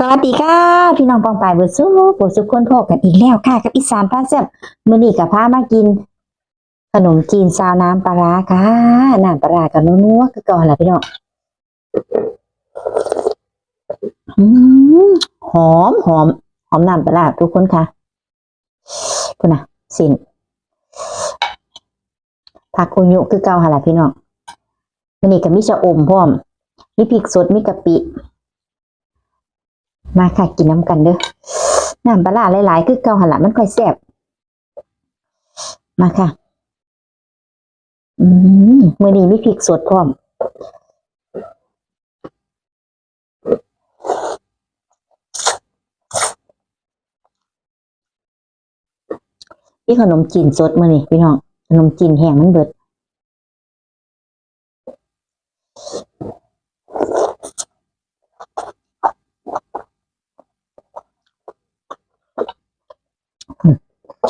สวัสดีค่ะ พี่น้องปองปายเบอร์ซูโปรสุกคนพบกันอีกแล้วค่ะ กับอีสานพาแซ่บมื้อนี้กับพามากิน ขนมจีนซาวน้ำปลาร้าค่ะน้ำปลาร้ากับนัวๆคือก่อนล่ะพี่น้องหอมหอมหอมน้ำปลาร้าทุกคนค่ะพูดนะสินผักกุยุคือเก่าค่ะล่ะพี่น้องมื้อนี้ก็มีชะอมพร้อมมีพริกสดมีกะปิ มาค่ะกินน้ำกันเด้อน้ำปลาหลายๆ คือเกาหันละมันค่อยแซ่บมาค่ะ อืมมื่อนี้มีพริกสดพร้อมนี่ขนมจีนสดมื่อนี่พี่น้องขนมจีนแห้งมันเบิด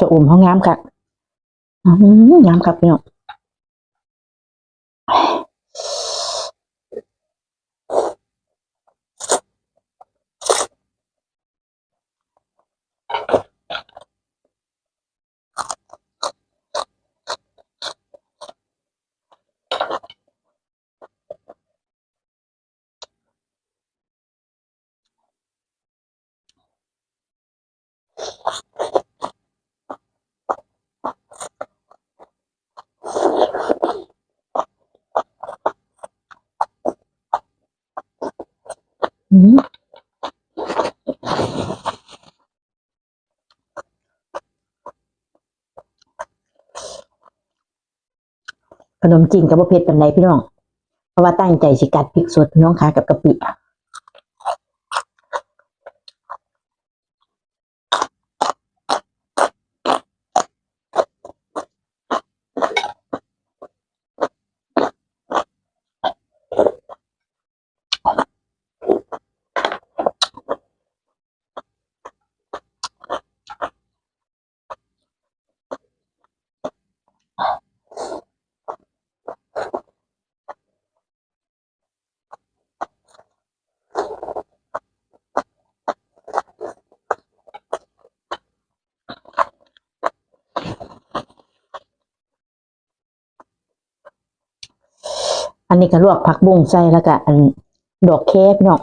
จะอุ่มห้องน้ำค่ะอืมน้ำครับพี่น้อง ขนมจีนกับประเภทเป็นไรพี่น้อง เพราะว่าตั้งใจสิกัดพริกสดพี่น้องค่ะกับกะปิ อันนี้ก็ลวกผักบุ้งใส่แล้วก็อันดอกแคพี่น้อ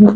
อื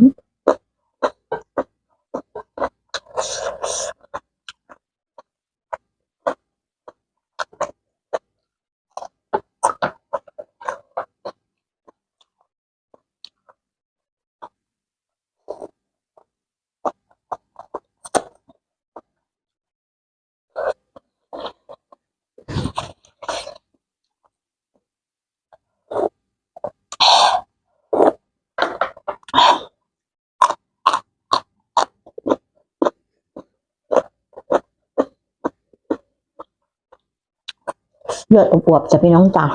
เลือดอวบๆจะพี่น้องจ้ะ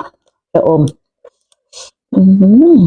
จะอม อืม